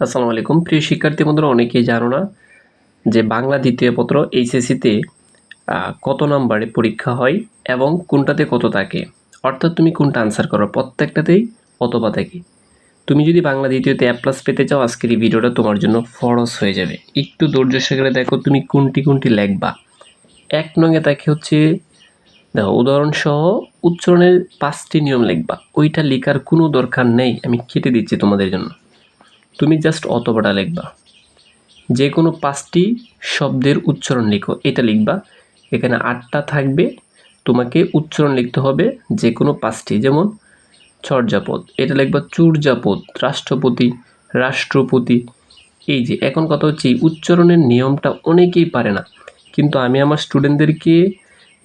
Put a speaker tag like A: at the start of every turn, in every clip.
A: আসসালামু আলাইকুম। প্রিয় শিক্ষার্থী বন্ধুরা, অনেকেই জানো না যে বাংলা দ্বিতীয় পত্র এইচএসসিতে কত নম্বরে পরীক্ষা হয় এবং কোনটাতে কত থাকে? অর্থাৎ তুমি কোনটা আনসার করো, প্রত্যেকটাতেই অথবা থাকে। তুমি যদি বাংলা দ্বিতীয়তে অ্যাপ প্লাস পেতে চাও, আজকের এই ভিডিওটা তোমার জন্য ফরস হয়ে যাবে। একটু ধৈর্য সহকারে দেখো তুমি কোনটি কোনটি লেখবা। এক নঙে তাকে হচ্ছে, দেখো, উদাহরণসহ উচ্চারণের পাঁচটি নিয়ম লিখবা। ওইটা লেখার কোনো দরকার নেই, আমি কেটে দিচ্ছি তোমাদের জন্য। তুমি জাস্ট অতবাটা লিখবা। যে কোনো পাঁচটি শব্দের উচ্চারণ লিখো, এটা লিখবা। এখানে আটটা থাকবে, তোমাকে উচ্চারণ লিখতে হবে যে কোনো পাঁচটি, যেমন চর্যাপদ, এটা লিখবা চূর্যাপদ, রাষ্ট্রপতি রাষ্ট্রপতি। এই যে, এখন কথা হচ্ছে উচ্চারণের নিয়মটা অনেকেই পারে না। কিন্তু আমি আমার স্টুডেন্টদেরকে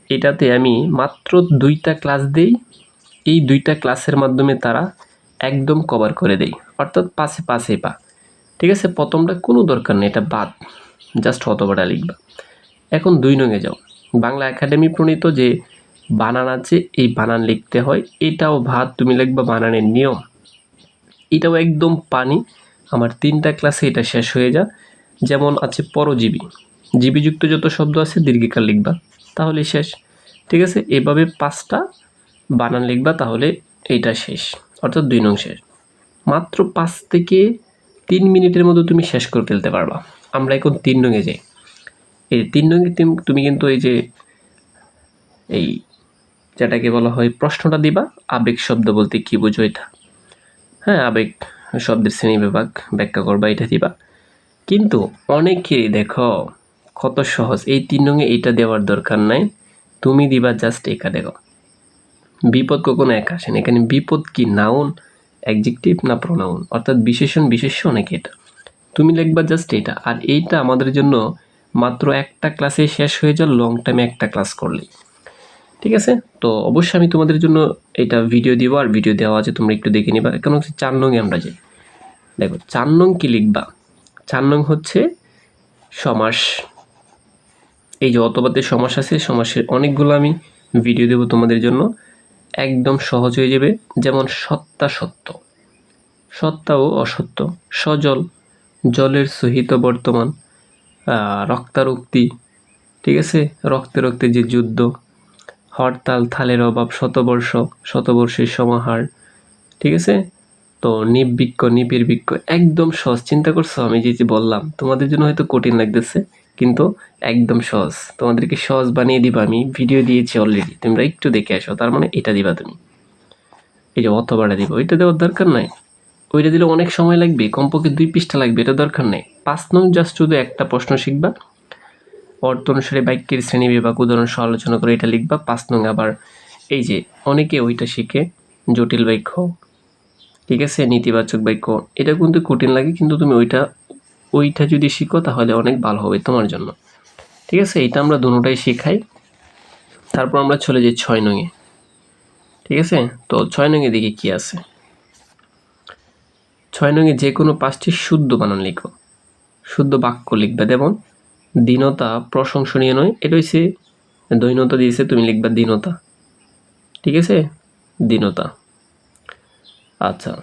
A: এটাতে আমি মাত্র দুইটা ক্লাস দেই। এই দুইটা ক্লাসের মাধ্যমে তারা একদম কভার করে দেই। অর্থাৎ পাশে পাশে পা। ঠিক আছে? প্রথমটা কোনো দরকার নেই, এটা বাদ। জাস্ট অতবাটা লিখবা। এখন দুই নঙে যাও। বাংলা একাডেমি প্রণীত যে বানান আছে, এই বানান লিখতে হয়। এটাও ভাত, তুমি লিখবা বানানের নিয়ম। এটাও একদম পানি। আমার তিনটা ক্লাসে এটা শেষ হয়ে যা যেমন আছে পরজীবী। জীবীযুক্ত যত শব্দ আছে, দীর্ঘিকার লিখবা। তাহলে শেষ। ঠিক আছে? এভাবে পাঁচটা বানান লিখবা, তাহলে এটা শেষ। অর্থাৎ দুই নং শেষ। মাত্র পাঁচ থেকে তিন মিনিটের মধ্যে তুমি শেষ করে ফেলতে পারবা। আমরা এখন তিন নঙে যাই। এই তিন নঙে তিম- কিন্তু এই যে এই যেটাকে বলা হয় প্রশ্নটা দিবা, আবেগ শব্দ বলতে কি বুঝো এটা? হ্যাঁ আবেগ শব্দের শ্রেণি বিভাগ ব্যাখ্যা করবা, এটা দিবা। কিন্তু অনেকেই দেখো কত সহজ, এই তিন নঙে এইটা দেওয়ার দরকার নাই, তুমি দিবা জাস্ট একা দেখো বিপদ কখনো একা আসেন এখানে বিপদ কি নাউন অ্যাডজেক্টিভ না প্রোনাউন অর্থাৎ বিশেষণ, বিশেষ্য নাকি এটা? তুমি লিখবা জাস্ট এটা। আর এইটা আমাদের জন্য মাত্র একটা ক্লাসে শেষ হয়ে যায় লং টাইমে একটা ক্লাস করলে ঠিক আছে? তো অবশ্যই আমি তোমাদের জন্য এটা ভিডিও দিব। আর ভিডিও দেওয়া আছে, তোমরা একটু দেখে নিবা। এখন হচ্ছে চার নংয়ে আমরা যাই। দেখো, চার নং কি লিখবা? চার নং হচ্ছে সমাস। এই যে অতবাদের সমাস আছে, সমাসের অনেকগুলো আমি ভিডিও দেবো তোমাদের জন্য। একদম সহজ হয়ে যাবে, যেমন সত্তা সত্য। সত্তা ও অসত্য। সজল, জলের সহিত বর্তমান রক্তারক্তি, ঠিক আছে? রক্তে রক্তে যে যুদ্ধ, হরতাল, থালের অভাব, শতবর্ষ, শতবর্ষের সমাহার, ঠিক আছে? তো নিবৃক্ষ নিপির্বৃক্ষ একদম সহজ। চিন্তা করছ আমি যে যে বললাম, তোমাদের জন্য হয়তো কঠিন লাগতেছে। কিন্তু একদম সহজ। তোমাদেরকে সহজ বানিয়ে দিবা আমি। ভিডিও দিয়েছি অলরেডি তোমরা একটু দেখে আসো। তার মানে এটা দিবা তুমি। এই যে অথবাটা দিবা। ওইটা দেওয়ার দরকার নাই। ওইটা দিলে অনেক সময় লাগবে। কমপক্ষে দুই পৃষ্ঠা লাগবে। এটা দরকার নেই। পাঁচ নং জাস্ট শুধু একটা প্রশ্ন শিখবা। অর্থ অনুসারে বাক্যের শ্রেণি বিভাগ, উদাহরণ আলোচনা করে এটা লিখবা। পাঁচ নং আবার এই যে অনেকে ওইটা শিখে। জটিল বাক্য, ঠিক আছে? নেতিবাচক বাক্য। এটা কিন্তু কঠিন লাগে, কিন্তু তুমি ওইটা ওইটা যদি শিখো, তাহলে অনেক ভালো হবে তোমার জন্য। ঠিক আছে? এটা আমরা দুটোটাই শেখাই। তারপর আমরা চলে যাই ছয় নঙে ঠিক আছে? তো ছয় নঙে দিকে কি আছে? ছয় নঙে যে কোনো পাঁচটি শুদ্ধ বানান লিখো। শুদ্ধ বাক্য লিখবে। যেমন, দীনতা প্রশংসনীয় নয়, এটা হচ্ছে দৈনতা দিয়েছে, তুমি লিখবা দীনতা। ঠিক আছে? দীনতা। আচ্ছা।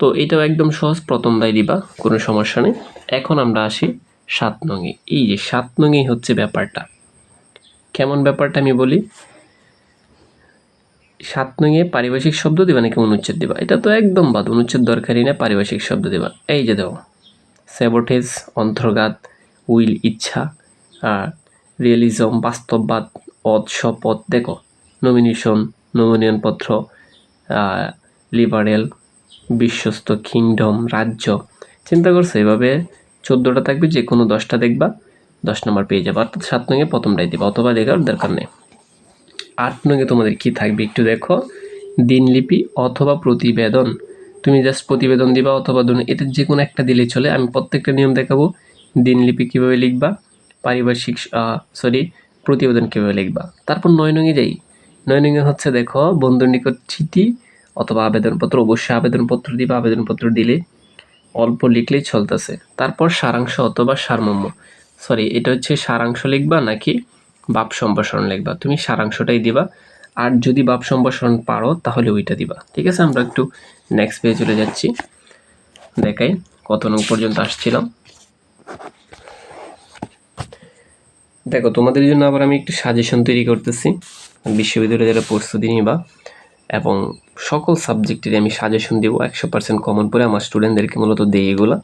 A: তো এটাও একদম সহজ প্রথমটাই দিবা, কোনো সমস্যা নেই। এখন আমরা আসি সাত নঙে। এই যে সাত নঙেই হচ্ছে ব্যাপারটা। কেমন ব্যাপারটা আমি বলি? সাত নঙে পারিভাষিক শব্দ দিবা নাকি অনুচ্ছেদ দিবা? এটা তো একদম বাদ, অনুচ্ছেদ দরকারই না, পারিভাষিক শব্দ দিবা। এই যে দাও স্যাবোটেজ অন্তর্ঘাত উইল ইচ্ছা, আর রিয়েলিজম বাস্তববাদ পদ শপথ, দেখো নমিনেশন নমিনিয়ন পত্র লিবারেল বিশ্বস্ত কিংডম রাজ্য। চিন্তা করছ, এভাবে চোদ্দোটা থাকবে, যে কোনো দশটা দেখবা, দশ নম্বর পেয়ে যাবে। অর্থাৎ সাত নঙে প্রথমটাই দিবা, অথবা দেখার দরকার নেই। আট নঙে তোমাদের কি থাকবে একটু দেখো। দিনলিপি অথবা প্রতিবেদন। তুমি জাস্ট প্রতিবেদন দিবা অথবা দন এটা যে কোনো একটা দিলে চলে। আমি প্রত্যেকটা নিয়ম দেখাবো দিনলিপি কীভাবে লিখবা পারিপার্শ্বিক সরি প্রতিবেদন কীভাবে লিখবা। তারপর নয় নঙে যাই। নয় নঙে হচ্ছে দেখো, বন্ধুর নিকট চিঠি অথবা আবেদনপত্র, অবশ্যই আবেদনপত্র দিবা, আবেদনপত্র দিলে অল্প লিখলেই চলতেছে। তারপর সারাংশ অথবা সারমর্ম। সরি এটা হচ্ছে সারাংশ লিখবা নাকি বাপ সম্ভাষণ লিখবা? তুমি সারাংশটাই দিবা। আর যদি বাপ সম্ভাষণ পারো, তাহলে ওইটা দিবা। ঠিক আছে, আমরা একটু নেক্সট পেয়ে চলে যাচ্ছি। দেখাই কত নং পর্যন্ত আসছিলাম। দেখো, তোমাদের জন্য আবার আমি একটু সাজেশন তৈরি করতেছি। বিশ্ববিদ্যালয়ে যারা প্রস্তুতি নিবা এবং সকল সাবজেক্টের আমি সাজেশন দেবো, একশো পার্সেন্ট কমন পড়ে আমার স্টুডেন্টদেরকে মূলত দেই এগুলো।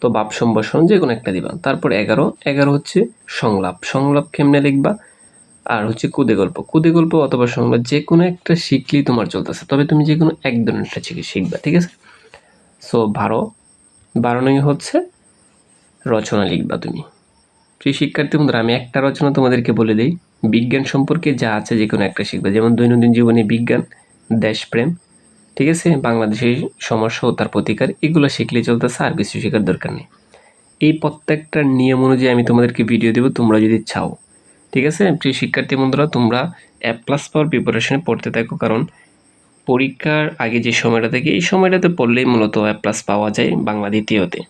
A: তো বাপ সম্ভাষণ যে কোনো একটা দিবা। তারপর এগারো এগারো হচ্ছে সংলাপ। সংলাপ কেমনে লিখবা? আর হচ্ছে কুদে গল্প। কুদে গল্প অথবা সংলাপ যে কোনো একটা শিখলেই তোমার চলতেছে। তবে তুমি যে কোনো এক ধরনেরটা শিখে, শিখবা, ঠিক আছে? সো বারো। বারো নয় হচ্ছে রচনা লিখবা তুমি। প্রিয় শিক্ষার্থী বন্ধুরা, আমি একটা রচনা তোমাদেরকে বলে দিই। বিজ্ঞান সম্পর্কে যা আছে যে কোনো একটা শিখবে। যেমন দৈনন্দিন জীবনে বিজ্ঞান, দেশপ্রেম, ঠিক আছে? বাংলাদেশের সমস্যা ও তার প্রতিকার, এগুলো শিখলে চলতেছে, আর কিছু শেখার দরকার নেই। এই প্রত্যেকটা নিয়ম অনুযায়ী আমি তোমাদেরকে ভিডিও দেবো, তোমরা যদি চাও। ঠিক আছে? প্রিয় শিক্ষার্থী বন্ধুরা, তোমরা অ্যাপ প্লাস পাওয়ার প্রিপারেশনে পড়তে থাকো, কারণ পরীক্ষার আগে যে সময়টা থাকে, এই সময়টাতে পড়লেই মূলত অ্যাপ প্লাস পাওয়া যায় বাংলা দ্বিতীয়তে।